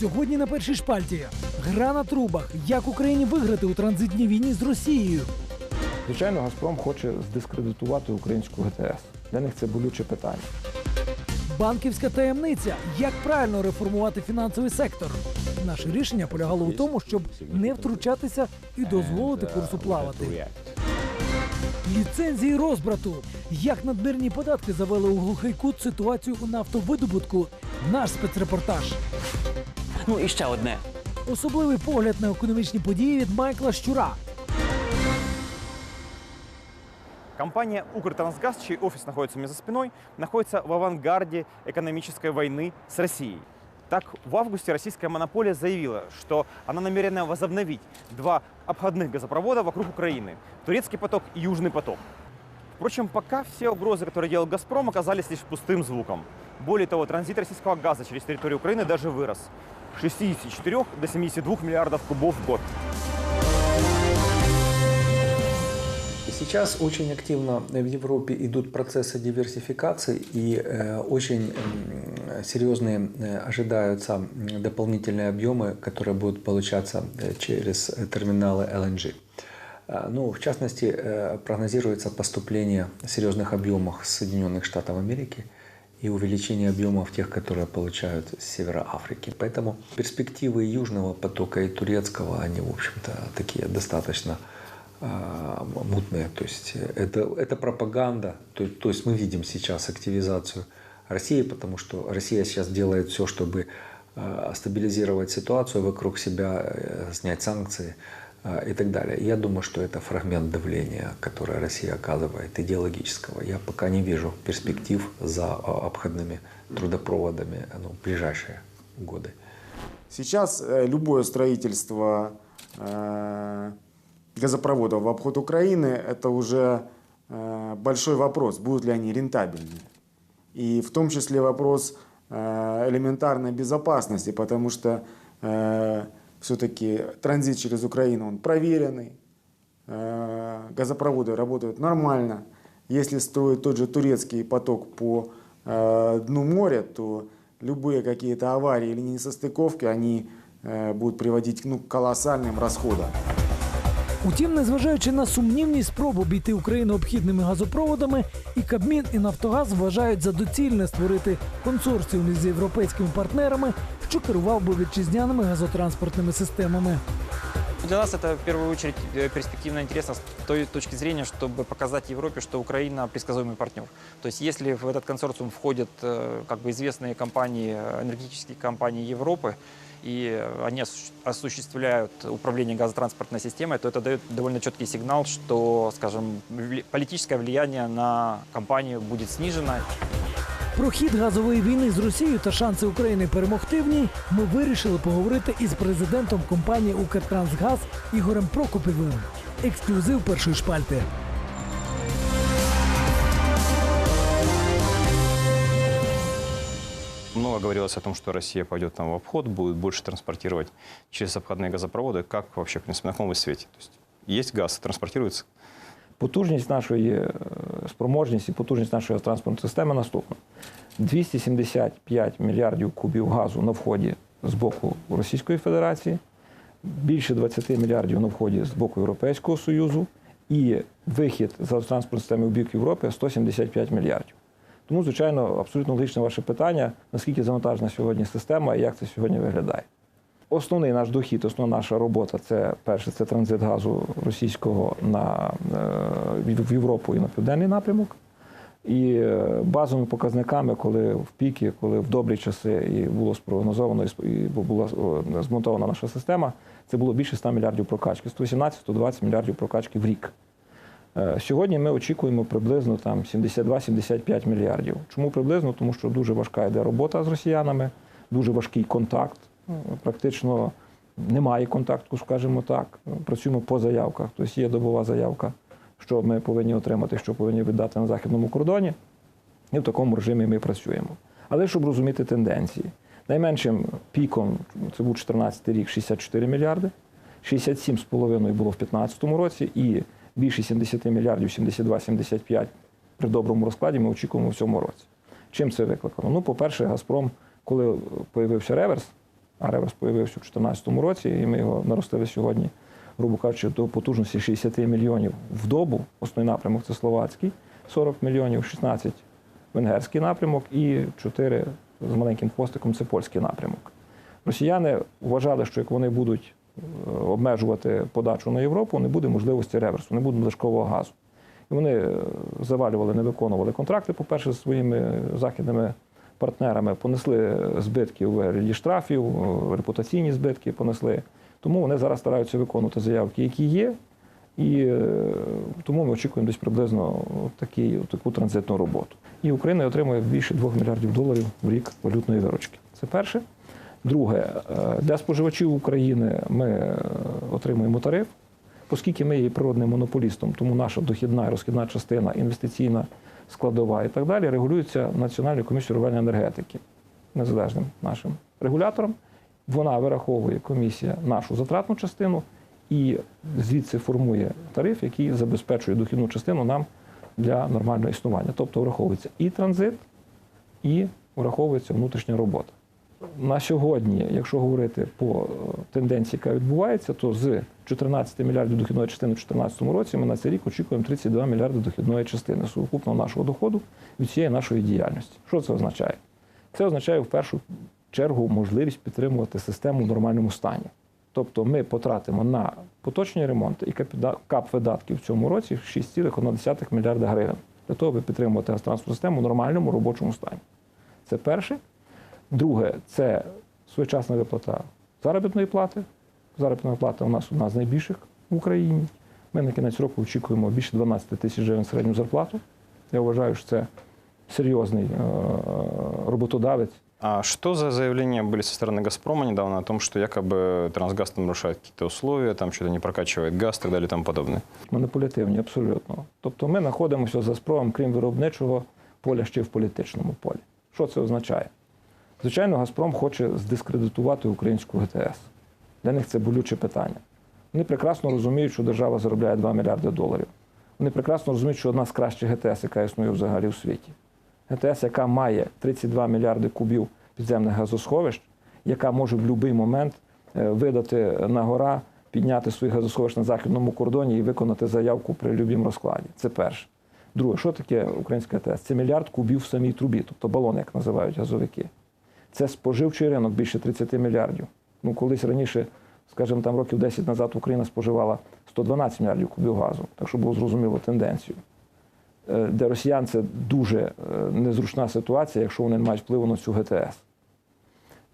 Сьогодні на першій шпальті гра на трубах. Як Україні виграти у транзитній війні з Росією? Звичайно, Газпром хоче здискредитувати українську ГТС. Для них це болюче питання. Банківська таємниця. Як правильно реформувати фінансовий сектор? Наше рішення полягало у тому, щоб не втручатися і дозволити курсу плавати. Ліцензії розбрату. Як надмірні податки завели у глухий кут ситуацію у нафтовидобутку? Наш спецрепортаж. Ну і ще одне. Особливий погляд на економічні події від Майкла Щура. Компания «Укртрансгаз», чей офис находится у меня за спиной, находится в авангарде экономической войны с Россией. Так, в августе российская монополия заявила, что она намерена возобновить два обходных газопровода вокруг Украины – Турецкий поток и Южный поток. Впрочем, пока все угрозы, которые делал «Газпром», оказались лишь пустым звуком. Более того, транзит российского газа через территорию Украины даже вырос – с 64 до 72 миллиардов кубов в год. Сейчас очень активно в Европе идут процессы диверсификации и э, очень серьезные э, ожидаются дополнительные объемы, которые будут получаться э, через терминалы LNG. Ну, в частности, прогнозируется поступление серьезных объемов Соединенных Штатов Америки и увеличение объемов тех, которые получают с севера Африки. Поэтому перспективы Южного потока и Турецкого, они, в общем-то, такие достаточно а, мутные. То есть э, это, это пропаганда. То, то есть мы видим сейчас активизацию России, потому что Россия сейчас делает все, чтобы а, стабилизировать ситуацию вокруг себя, э, снять санкции а, и так далее. Я думаю, что это фрагмент давления, которое Россия оказывает, идеологического. Я пока не вижу перспектив за обходными трудопроводами ну, в ближайшие годы. Сейчас э, любое строительство газопроводов в обход Украины – это уже э, большой вопрос, будут ли они рентабельны. И в том числе вопрос э, элементарной безопасности, потому что все-таки транзит через Украину он проверенный, э, газопроводы работают нормально. Если строить тот же турецкий поток по э, дну моря, то любые какие-то аварии или несостыковки, они э, будут приводить ну, к колоссальным расходам. Утім, незважаючи на сумнівні спроби обійти Україну обхідними газопроводами, і Кабмін, і Нафтогаз вважають за доцільне створити консорціум із європейськими партнерами, що керував би вітчизняними газотранспортними системами. Для нас это в первую очередь э, перспективно интересно с той точки зрения, чтобы показать Европе, что Украина предсказуемый партнер. То есть если в этот консорциум входят э, как бы известные компании, э, энергетические компании Европы, и они осущ- осуществляют управление газотранспортной системой, то это дает довольно четкий сигнал, что, скажем, политическое влияние на компанию будет снижено. Про хід газової війни з Росією та шанси України перемогти в ній ми вирішили поговорити із президентом компанії Укртрансгаз Ігорем Прокопєвим. Ексклюзив першої шпальти. Много говорилось о том, что Россия пойдет там в обход, будет больше транспортировать через обходные газопроводы. Как вообще, в принципе, на каком вы свете? То есть есть газ, транспортируется? Потужність нашої е, спроможність і потужність нашої транспортної системи наступна: 275 мільярдів кубів газу на вході з боку Російської Федерації, більше 20 мільярдів на вході з боку Європейського Союзу, і вихід з транспортної системи в бік Європи 175 мільярдів. Тому, звичайно, абсолютно логічне ваше питання, наскільки завантажена сьогодні система і як це сьогодні виглядає. Основний наш дохід, основна наша робота це перше, це транзит газу російського на, е, в Європу і на південний напрямок. І е, базовими показниками, коли в піки, коли в добрі часи і було спрогнозовано і була змонтована наша система, це було більше 100 мільярдів прокачки, 118-120 мільярдів прокачки в рік. Е, Сьогодні ми очікуємо приблизно там 72-75 мільярдів. Чому приблизно? Тому що дуже важка йде робота з росіянами, дуже важкий контакт. Ну, Практично немає контакту, скажімо так. Працюємо по заявках. Тобто є добова заявка, що ми повинні отримати, що повинні віддати на західному кордоні. І в такому режимі ми працюємо. Але щоб розуміти тенденції, найменшим піком це був 14 рік 64 мільярди, 67,5 було в 2015 році, і більше 70 мільярдів, 72-75 при доброму розкладі ми очікуємо в цьому році. Чим це викликано? Ну, по-перше, Газпром, коли появився реверс, а реверс появився у 2014 році, і ми його наростили сьогодні, грубо кажучи, до потужності 60 мільйонів в добу. Основний напрямок це словацький, 40 мільйонів, 16 венгерський напрямок і 4 з маленьким хвостиком це польський напрямок. Росіяни вважали, що як вони будуть обмежувати подачу на Європу, не буде можливості реверсу, не буде надлишкового газу. І вони е, завалювали, не виконували контракти, по-перше, зі своїми західними партнерами, понесли збитки у вигляді штрафів, е, репутаційні збитки понесли. Тому вони зараз стараються виконувати заявки, які є. І е, тому ми очікуємо десь приблизно такі, таку транзитну роботу. І Україна отримує більше 2 мільярдів доларів в рік валютної виручки. Це перше. Друге, е, для споживачів України ми е, отримуємо тариф, оскільки ми є природним монополістом, тому наша дохідна і розхідна частина, інвестиційна складова і так далі регулюється Національною комісією регулювання енергетики, незалежним нашим регулятором. Вона вираховує комісія нашу затратну частину і звідси формує тариф, який забезпечує дохідну частину нам для нормального існування. Тобто враховується і транзит, і враховується внутрішня робота. На сьогодні, якщо говорити по е, тенденції, яка відбувається, то з 14 мільярдів дохідної частини в 2014 році ми на цей рік очікуємо 32 мільярди дохідної частини сукупного нашого доходу від цієї нашої діяльності. Що це означає? Це означає в першу чергу можливість підтримувати систему в нормальному стані. Тобто ми потратимо на поточні ремонти і кап видатків в цьому році 6,1 мільярда гривень для того, аби підтримувати газотранспортну систему в нормальному робочому стані. Це перше. Друге, це своєчасна виплата заробітної плати. Заробітна плата у нас одна з найбільших в Україні. Ми на кінець року очікуємо більше 12 тисяч гривень середню зарплату. Я вважаю, що це серйозний е, роботодавець. А что за заявления были со стороны «Газпрома» недавно о том, что якобы «Трансгаз» там нарушает какие-то условия, там что-то не прокачивает газ и так далее и тому подобное? маніпулятивні, абсолютно. Тобто ми знаходимося за спровом, крім виробничого поля, ще й в політичному полі. Що це означає? Звичайно, Газпром хоче здискредитувати українську ГТС. Для них це болюче питання. Вони прекрасно розуміють, що держава заробляє 2 мільярди доларів. Вони прекрасно розуміють, що одна з кращих ГТС, яка існує взагалі у світі. ГТС, яка має 32 мільярди кубів підземних газосховищ, яка може в будь-який момент е, видати на гора, підняти свої газосховищ на західному кордоні і виконати заявку при будь-якому розкладі. Це перше. Друге, що таке українська ГТС? Це мільярд кубів в самій трубі, тобто балони, як називають газовики. Це споживчий ринок більше 30 мільярдів. Ну, колись раніше, скажімо, там років 10 назад Україна споживала 112 мільярдів кубів газу, так що було зрозуміло тенденцію. Е, Для росіян це дуже е, незручна ситуація, якщо вони не мають впливу на цю ГТС.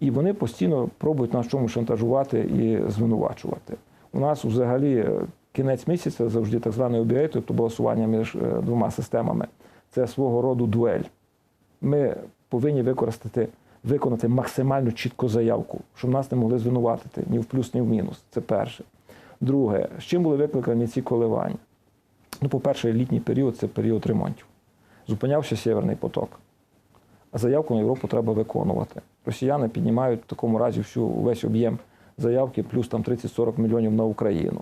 І вони постійно пробують нас чомусь шантажувати і звинувачувати. У нас взагалі е, кінець місяця завжди так званий обігей, тобто балансування між двома системами. Це свого роду дуель. Ми повинні використати, виконати максимально чітку заявку, щоб нас не могли звинуватити ні в плюс, ні в мінус. Це перше. Друге, з чим були викликані ці коливання? Ну, по-перше, літній період це період ремонтів. Зупинявся Сєвєрний поток. А заявку на Європу треба виконувати. Росіяни піднімають в такому разі всю, весь об'єм заявки, плюс там 30-40 мільйонів на Україну.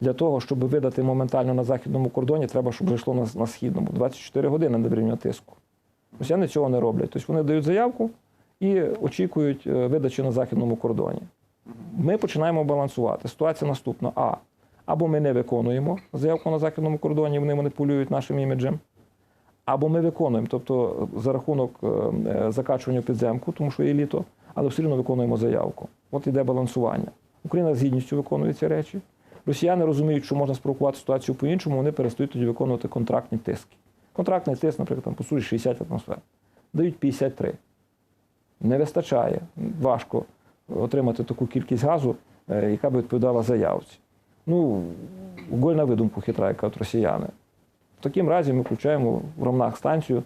Для того, щоб видати моментально на західному кордоні, треба, щоб вже йшло на, на східному. 24 години на рівня тиску. Росіяни цього не роблять. Тобто вони дають заявку і очікують е, видачі на західному кордоні. Ми починаємо балансувати. Ситуація наступна: А. Або ми не виконуємо заявку на західному кордоні, вони маніпулюють нашим іміджем. Або ми виконуємо, тобто за рахунок е, е, закачування підземку, тому що є літо, але все одно виконуємо заявку. От іде балансування. Україна з гідністю виконує ці речі. Росіяни розуміють, що можна спровокувати ситуацію по-іншому, вони перестають тоді виконувати контрактні тиски. Контрактний тиск, наприклад, там, по суті 60 атмосфер. Дають 53. Не вистачає. Важко отримати таку кількість газу, е, яка б відповідала заявці. Ну, голь на видумку хитра, як кажуть росіяни. В такому разі ми включаємо в Ромнах станцію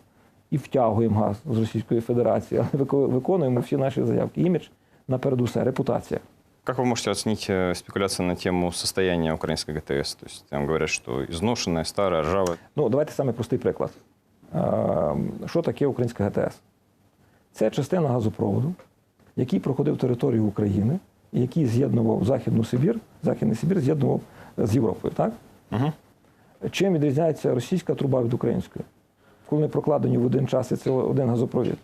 і втягуємо газ з Російської Федерації, але виконуємо всі наші заявки. Імідж наперед усе, репутація. Как вы можете оценить э, спекуляции на тему состояния украинской ГТС? То есть там говорят, что изношенная, старая, ржавая. Ну, давайте саме простий приклад. Е, Що таке українська ГТС? Це частина газопроводу, який проходив територію України і який з'єднував Західну Сибір, Західний Сибір з'єднував з Європою. Так? Мгм. Чим відрізняється російська труба від української? Коли вони прокладені в один час, і це один газопровід.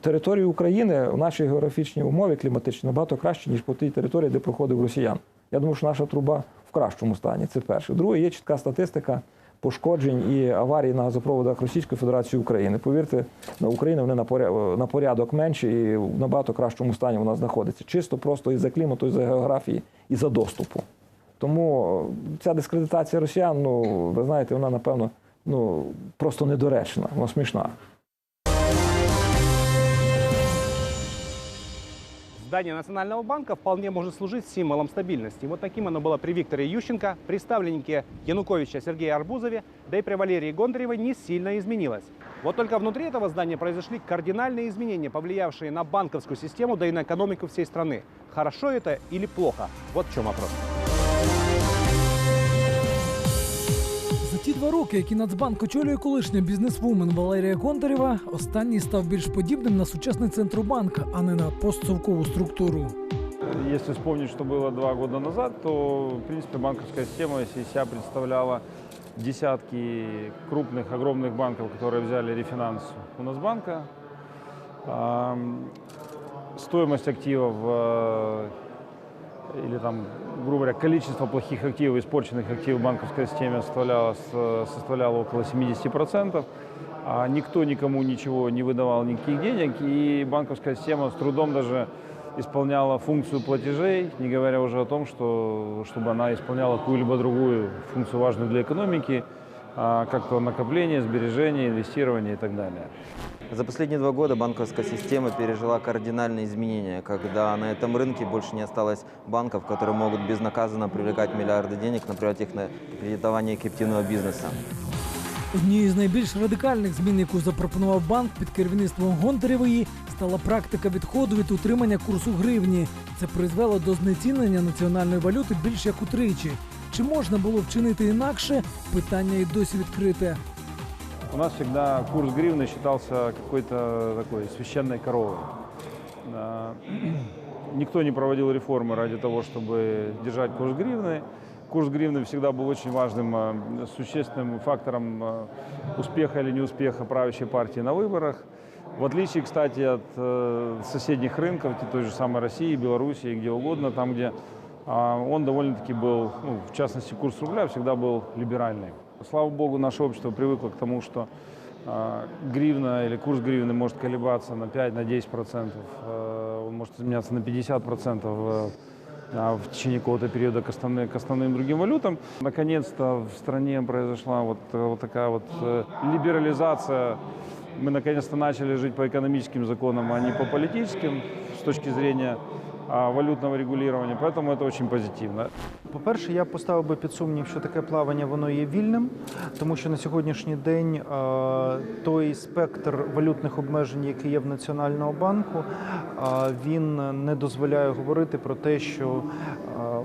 Територія України в нашій географічній умові кліматичній набагато краще, ніж по тій території, де проходив росіян. Я думаю, що наша труба в кращому стані. Це перше. Друге, є чітка статистика пошкоджень і аварій на газопроводах Російської Федерації України. Повірте, на Україні вони на порядок менші і в набагато кращому стані вона знаходиться. Чисто просто і за клімату, і за географії, і за доступу. Тому ця дискредитація росіян, ну ви знаєте, вона напевно ну просто недоречна, вона смішна. Здание Национального банка вполне может служить символом стабильности. Вот таким оно было при Викторе Ющенко, при ставленнике Януковича Сергее Арбузове, да и при Валерии Гондаревой не сильно изменилось. Вот только внутри этого здания произошли кардинальные изменения, повлиявшие на банковскую систему, да и на экономику всей страны. Хорошо это или плохо? Вот в чем вопрос. За ті два роки, які Нацбанк очолює колишня бізнесвумен Валерія Гонтарєва, останній став більш подібним на сучасний центробанк, а не на постсовкову структуру. Если вспомнить, что было два года назад, то, в принципе, банковская система из себя представляла десятки крупных, огромных банков, которые взяли рефинанс у нас банка. Стоимость активов э, или там, грубо говоря, количество плохих активов, испорченных активов в банковской системе составляло, составляло около 70%. А никто никому ничего не выдавал, никаких денег, и банковская система с трудом даже исполняла функцию платежей, не говоря уже о том, что, чтобы она исполняла какую-либо другую функцию, важную для экономики, а, как то накопление, сбережение, инвестирование и так далее. За последние два года банковская система пережила кардинальные изменения, когда на этом рынке больше не осталось банков, которые могут безнаказанно привлекать миллиарды денег, направлять их на кредитование коллективного бизнеса. Однією з найбільш радикальних змін, яку запропонував банк під керівництвом Гонтарєвої, стала практика відходу від утримання курсу гривні. Це призвело до знецінення національної валюти більш як утричі. Чи можна було вчинити інакше? Питання і досі відкрите. У нас всегда курс гривны считался какой-то такой священной коровой. Никто не проводил реформы ради того, чтобы держать курс гривны. Курс гривны всегда был очень важным, э, существенным фактором э, успеха или неуспеха правящей партии на выборах. В отличие, кстати, от э, соседних рынков, той же самой России, Белоруссии, где угодно, там, где а, он довольно-таки был, ну, в частности, курс рубля всегда был либеральный. Слава богу, наше общество привыкло к тому, что а, гривна или курс гривны может колебаться на 5-10%, на 10%, э, он может изменяться на 50% э, а, в течение какого-то периода к основным, к основным другим валютам. Наконец-то в стране произошла вот, вот такая вот э, либерализация. Мы наконец-то начали жить по экономическим законам, а не по политическим с точки зрения а, валютного регулирования. Поэтому это очень позитивно. По-перше, я поставив би під сумнів, що таке плавання воно є вільним, тому що на сьогоднішній день той спектр валютних обмежень, який є в Національного банку, він не дозволяє говорити про те, що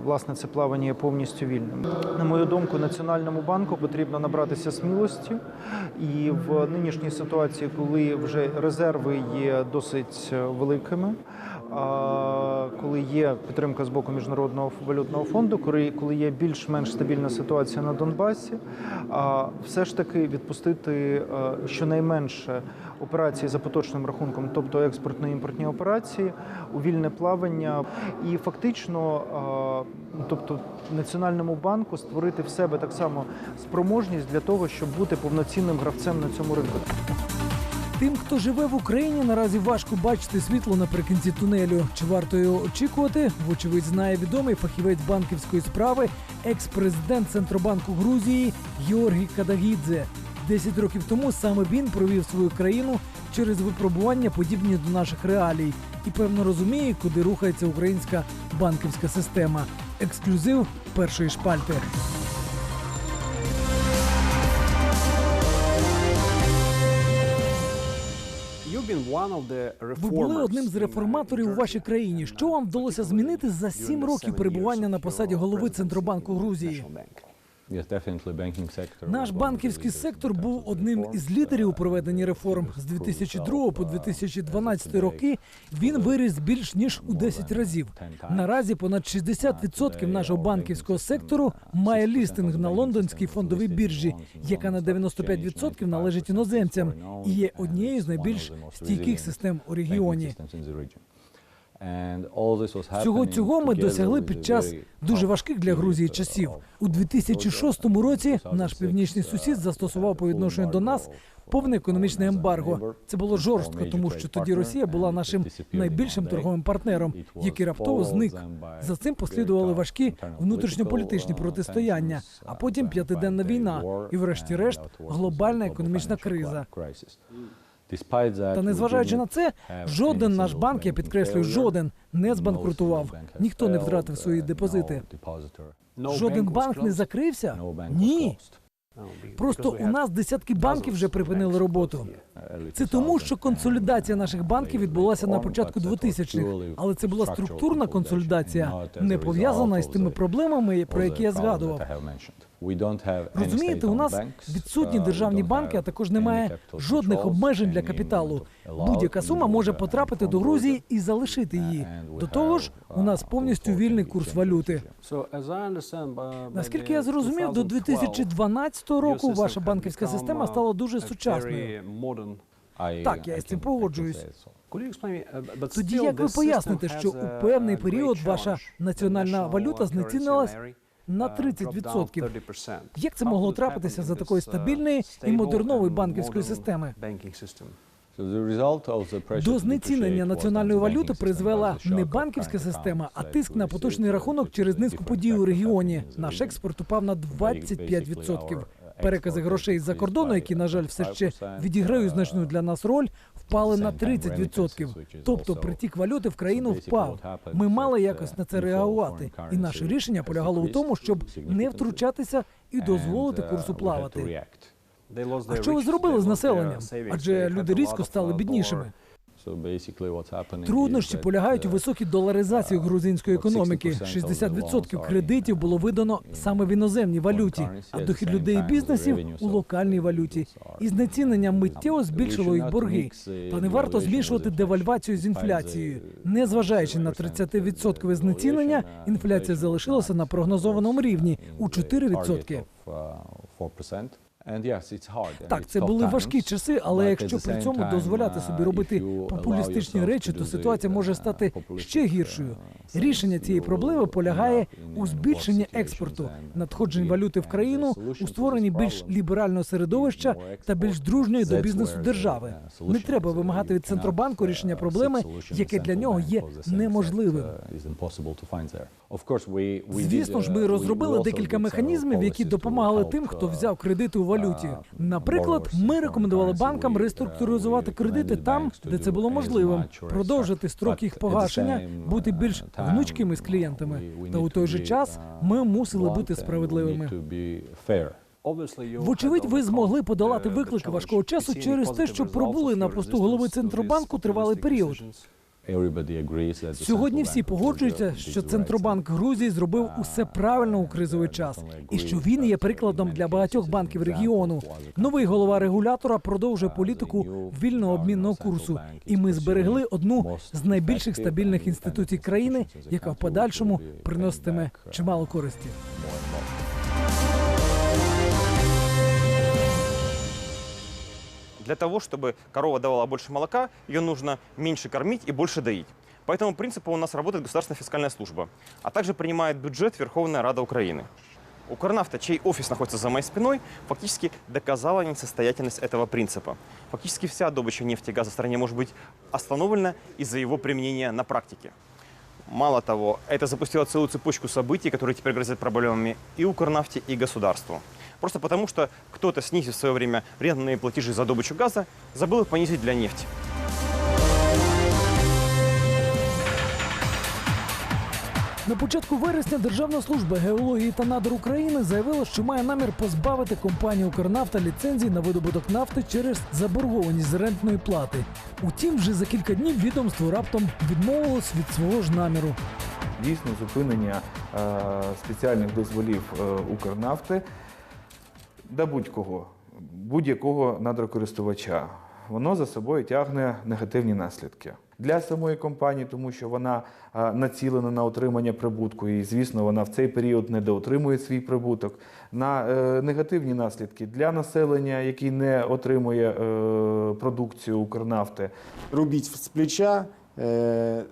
власне це плавання є повністю вільним. На мою думку, Національному банку потрібно набратися смілості, і в нинішній ситуації, коли вже резерви є досить е, великими. Коли є підтримка з боку міжнародного валютного фонду, коли є більш-менш стабільна ситуація на Донбасі, все ж таки відпустити щонайменше операції за поточним рахунком, тобто експортно-імпортні операції, у вільне плавання, і фактично, тобто національному банку створити в себе так само спроможність для того, щоб бути повноцінним гравцем на цьому ринку. Тим, хто живе в Україні, наразі важко бачити світло наприкінці тунелю. Чи варто його очікувати? Вочевидь, знає відомий фахівець банківської справи, екс-президент Центробанку Грузії Георгій Кадагідзе. Десять років тому саме він провів свою країну через випробування, подібні до наших реалій, і певно розуміє, куди рухається українська банківська система. Ексклюзив першої шпальти. Ви були одним з реформаторів у вашій країні. Що вам вдалося змінити за сім років перебування на посаді голови Центробанку Грузії? Наш банківський сектор був одним із лідерів у проведенні реформ. З 2002 по 2012 роки він виріс більш ніж у 10 разів. Наразі понад 60% нашого банківського сектору має лістинг на лондонській фондовій біржі, яка на 95% належить іноземцям і є однією з найбільш стійких систем у регіоні. Всього цього ми досягли під час дуже важких для Грузії часів. У 2006 році наш північний сусід застосував по відношенню до нас повне економічне ембарго. Це було жорстко, тому що тоді Росія була нашим найбільшим торговим партнером, який раптово зник. За цим послідували важкі внутрішньополітичні протистояння, а потім п'ятиденна війна, і, врешті-решт, глобальна економічна криза. Та незважаючи на це, жоден наш банк, я підкреслюю, жоден не збанкрутував. Ніхто не втратив свої депозити. Жоден банк не закрився? Ні. Просто у нас десятки банків вже припинили роботу. Це тому, що консолідація наших банків відбулася на початку 2000-х, але це була структурна консолідація, не пов'язана із тими проблемами, про які я згадував. Розумієте, у нас відсутні державні банки, а також немає жодних обмежень для капіталу. Будь-яка сума може потрапити до Грузії і залишити її. До того ж, у нас повністю вільний курс валюти. Наскільки я зрозумів, до 2012 року ваша банківська система стала дуже сучасною. Так, я з цим погоджуюсь. Тоді як ви поясните, що у певний період ваша національна валюта знецінилась на 30%? Як це могло трапитися за такої стабільної і модернової банківської системи? До знецінення національної валюти призвела не банківська система, а тиск на поточний рахунок через низку подій у регіоні. Наш експорт упав на 25%. Перекази грошей з-за кордону, які, на жаль, все ще відіграють значну для нас роль, впали на 30%. Тобто притік валюти в країну впав. Ми мали якось на це реагувати, і наше рішення полягало у тому, щоб не втручатися і дозволити курсу плавати. А що ви зробили з населенням? Адже люди різко стали біднішими. Труднощі полягають у високій доларизації грузинської економіки. 60% кредитів було видано саме в іноземній валюті, а дохід людей і бізнесів у локальній валюті. І знецінення миттєво збільшило їх борги. Та не варто змішувати девальвацію з інфляцією. Незважаючи на 30% знецінення, інфляція залишилася на прогнозованому рівні у 4%. Так, це були важкі часи, але якщо при цьому дозволяти собі робити популістичні речі, то ситуація може стати ще гіршою. Рішення цієї проблеми полягає у збільшенні експорту, надходжень валюти в країну, у створенні більш ліберального середовища та більш дружньої до бізнесу держави. Не треба вимагати від центробанку рішення проблеми, яке для нього є неможливим. Звісно ж, ми розробили декілька механізмів, які допомагали тим, хто взяв кредити у валюті. Наприклад, ми рекомендували банкам реструктуризувати кредити там, де це було можливим, продовжити строк їх погашення, бути більш гнучкими з клієнтами. Та у той же час ми мусили бути справедливими. Вочевидь, ви змогли подолати виклики важкого часу через те, що пробули на посту голови центробанку тривалий період. Сьогодні всі погоджуються, що центробанк Грузії зробив усе правильно у кризовий час, і що він є прикладом для багатьох банків регіону. Новий голова регулятора продовжує політику вільного обмінного курсу, і ми зберегли одну з найбільших стабільних інституцій країни, яка в подальшому приноситиме чимало користі. Для того, чтобы корова давала больше молока, ее нужно меньше кормить и больше доить. По этому принципу у нас работает государственная фискальная служба, а также принимает бюджет Верховная Рада Украины. Укрнафта, чей офис находится за моей спиной, фактически доказала несостоятельность этого принципа. Фактически вся добыча нефти и газа в стране может быть остановлена из-за его применения на практике. Мало того, это запустило целую цепочку событий, которые теперь грозят проблемами и Укрнафте, и государству. Просто потому, что кто-то, снизив в свое время рентные платежи за добычу газа, забыл их понизить для нефти. На початку вересня Державна служба геології та надр України заявила, що має намір позбавити компанію «Укрнафта» ліцензій на видобуток нафти через заборгованість з рентної плати. Утім, вже за кілька днів відомство раптом відмовилось від свого ж наміру. дійсно зупинення е, спеціальних дозволів е, Укрнафти да будь-кого, будь-якого надрокористувача. Воно за собою тягне негативні наслідки для самої компанії, тому що вона е, націлена на отримання прибутку, і звісно, вона в цей період недоотримує свій прибуток. На е, негативні наслідки для населення, який не отримує е, продукцію Укрнафти. Рубить с плеча, э,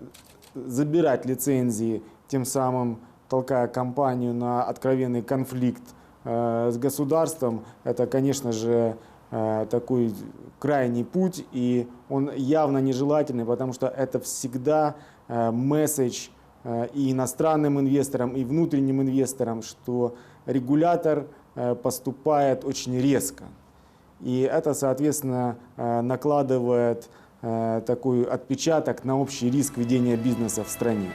забирать лицензии, тем самым толкая компанию на откровенный конфликт э, С государством, это, конечно же, э, такой крайний путь, и он явно нежелательный, потому что это всегда э, месседж э, и иностранным инвесторам, и внутренним инвесторам, что регулятор э, поступает очень резко. И это, соответственно, э, накладывает э, такой отпечаток на общий риск ведения бизнеса в стране.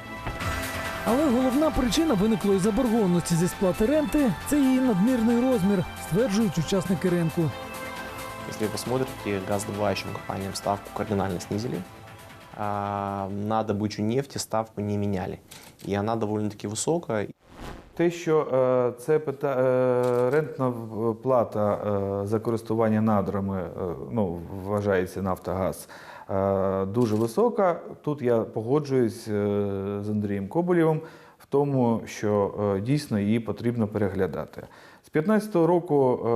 Але головна причина виниклої заборгованості зі сплати ренти це її надмірний розмір, стверджують учасники ринку. Если вы посмотрите, газодобывающим компаниям ставку кардинально снизили. А на добычу нефти ставку не меняли. И она довольно-таки высокая. Те, що е, це пита... е, рентна в- плата е, за користування надрами, е, ну, вважається Нафтогаз, е, дуже висока. Тут я погоджуюсь е, з Андрієм Коболєвим в тому, що е, дійсно її потрібно переглядати. З 2015 року е,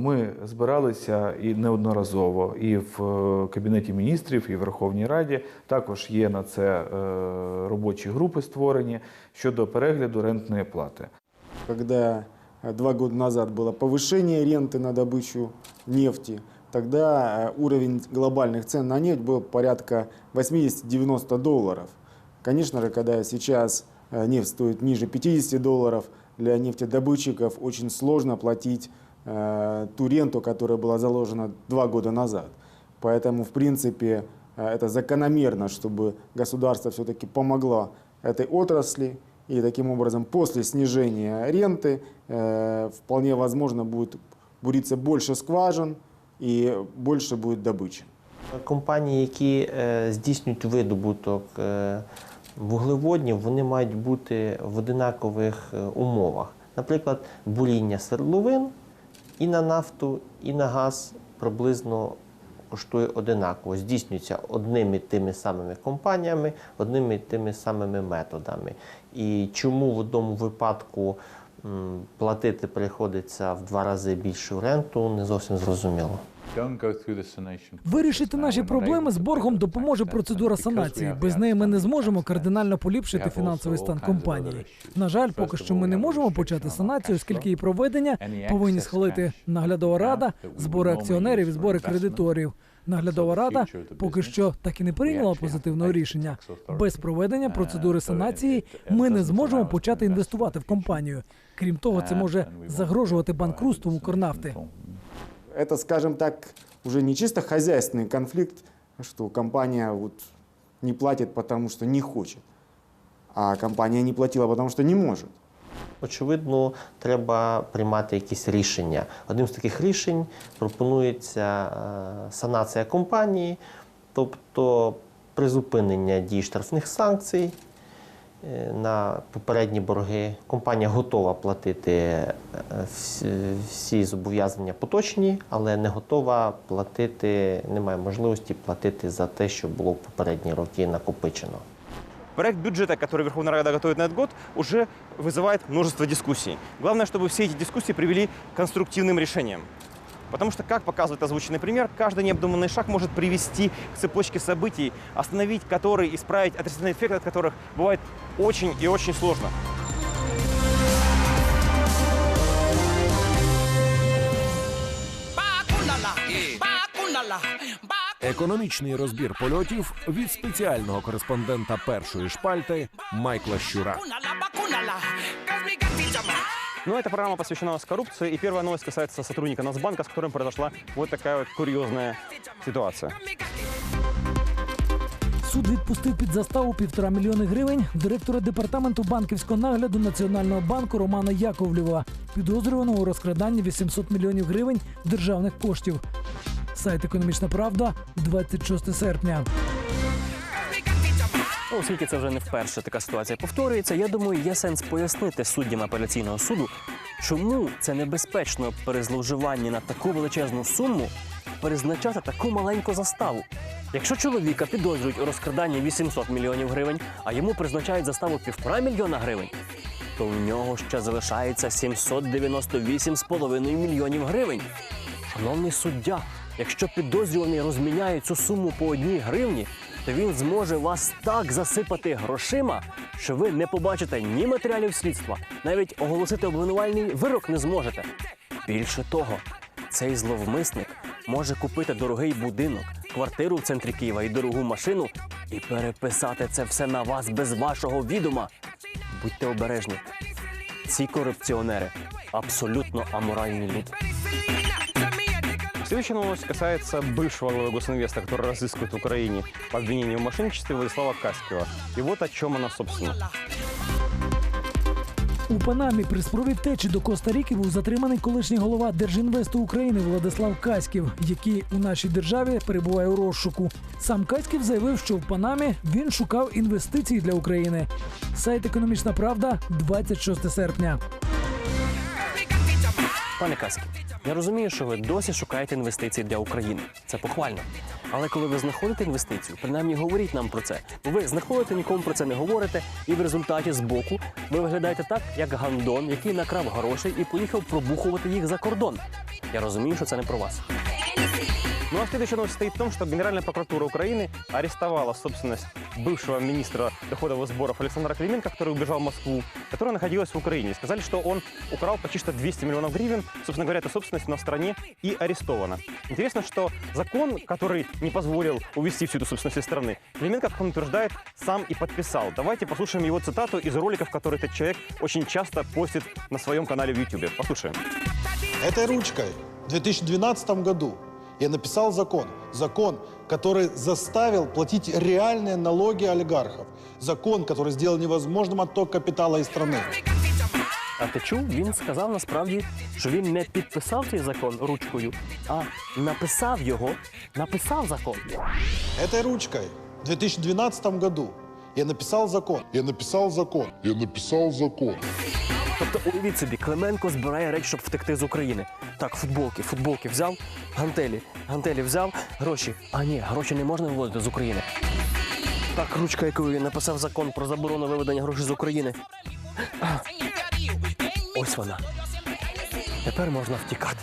ми збиралися і неодноразово, і в е, Кабінеті міністрів, і в Верховній Раді. Також є на це е, робочі групи створені щодо перегляду рентної плати. Когда э, два года назад было повышение ренты на добычу нефти, Тогда э, уровень глобальных цен на нефть был порядка 80-90 долларов. Конечно же, когда сейчас э, нефть стоит ниже 50 долларов, для нефтедобытчиков очень сложно платить э, ту ренту, которая была заложена два года назад. Поэтому, в принципе, э, это закономерно, чтобы государство все-таки помогло этой отрасли. И таким образом, после снижения ренты, э, вполне возможно будет буриться больше скважин и больше будет добычи. Компанії, які е, здійснюють видобуток е, вуглеводнів, вони мають бути в одинакових е, умовах. Наприклад, буріння свердловин і на нафту, і на газ приблизно коштує одинаково. Здійснюється одними тими самими компаніями, одними тими самими методами. І чому в одному випадку платити приходиться в два рази більшу ренту, не зовсім зрозуміло. Вирішити наші проблеми з боргом допоможе процедура санації. Без неї ми не зможемо кардинально поліпшити фінансовий стан компанії. На жаль, поки що ми не можемо почати санацію, оскільки її проведення повинні схвалити наглядова рада, збори акціонерів і збори кредиторів. Наглядова рада поки що так і не прийняла позитивного рішення. Без проведення процедури санації ми не зможемо почати інвестувати в компанію. Крім того, це може загрожувати банкрутством Укрнафти. Это, скажем так, уже не чисто хозяйственный конфликт, что компания вот не платит, потому что не хочет, а компания не платила, потому что не может. Очевидно, треба приймати якісь рішення. Одним з таких рішень пропонується е, санація компанії, тобто призупинення дій штрафних санкцій на попередні борги. Компанія готова платити е, всі- всі зобов'язання поточні, але не готова платити, немає можливості платити за те, що було в попередні роки накопичено. Проект бюджета, который Верховная Рада готовит на этот год, уже вызывает множество дискуссий. Главное, чтобы все эти дискуссии привели к конструктивным решениям. Потому что, как показывает озвученный пример, каждый необдуманный шаг может привести к цепочке событий, остановить которые, исправить отрицательный эффект от которых бывает очень и очень сложно. Економічний розбір польотів від спеціального кореспондента першої шпальти Майкла Щура. Ну, эта программа посвящена нас коррупции, и первая новость касается сотрудника Нацбанка, с которым произошла вот такая вот курьезная ситуация. Суд відпустив під заставу півтора мільйони гривень директора департаменту банківського нагляду Національного банку Романа Яковлєва, підозрюваного у розкраданні 800 мільйонів гривень державних коштів. Сайт Економічна Правда, 26 серпня. Ну, оскільки це вже не вперше така ситуація повторюється, я думаю, є сенс пояснити суддям апеляційного суду, чому це небезпечно при зловживанні на таку величезну суму призначати таку маленьку заставу. Якщо чоловіка підозрюють у розкраданні 800 мільйонів гривень, а йому призначають заставу півтора мільйона гривень, то в нього ще залишається 798,5 мільйонів гривень. Шановний суддя, якщо підозрюваний розміняє цю суму по одній гривні, то він зможе вас так засипати грошима, що ви не побачите ні матеріалів слідства, навіть оголосити обвинувальний вирок не зможете. Більше того, цей зловмисник може купити дорогий будинок, квартиру в центрі Києва і дорогу машину і переписати це все на вас без вашого відома. Будьте обережні. Ці корупціонери абсолютно аморальні люди. Следующая новость касается бывшего главы Госинвеста, который разыскивает в Украине по обвинению в мошенничестве Владислава Каськова. И вот о чем она, собственно. У Панамі при спробі втечі до Коста-Ріки був затриманий колишній голова Держінвесту України Владислав Каськів, який у нашій державі перебуває у розшуку. Сам Каськів заявив, що в Панамі він шукав інвестиції для України. Сайт Економічна Правда, 26 серпня. Пане Каскі, я розумію, що ви досі шукаєте інвестиції для України. Це похвально. Але коли ви знаходите інвестицію, принаймні говоріть нам про це. Ви знаходите, нікому про це не говорите, і в результаті з боку ви виглядаєте так, як гандон, який накрав грошей і поїхав пробухувати їх за кордон. Я розумію, що це не про вас. Ну а следующая новость состоит в том, что Генеральная прокуратура Украины арестовала собственность бывшего министра доходов и сборов Александра Клименко, который убежал в Москву, которая находилась в Украине. Сказали, что он украл почти что 200 миллионов гривен. Собственно говоря, эта собственность в стране и арестована. Интересно, что закон, который не позволил увести всю эту собственность из страны, Клименко, как он утверждает, сам и подписал. Давайте послушаем его цитату из роликов, которые этот человек очень часто постит на своем канале в YouTube. Послушаем. Этой ручкой в 2012 году я написал закон. Закон, который заставил платить реальные налоги олигархов. Закон, который сделал невозможным отток капитала из страны. А ти чув? Він сказав насправді, що він не підписав цей закон ручкою, а написав його, написав закон. Этой ручкой в 2012 году я написал закон. Я написал закон. Я написал закон. Тобто, уявіть собі, Клименко збирає речі, щоб втекти з України. Так, футболки, футболки взяв, гантелі, гантелі взяв, гроші. А ні, гроші не можна вивозити з України. Так, ручка, якою він написав закон про заборону виведення грошей з України. А, Ось вона. Тепер можна втікати.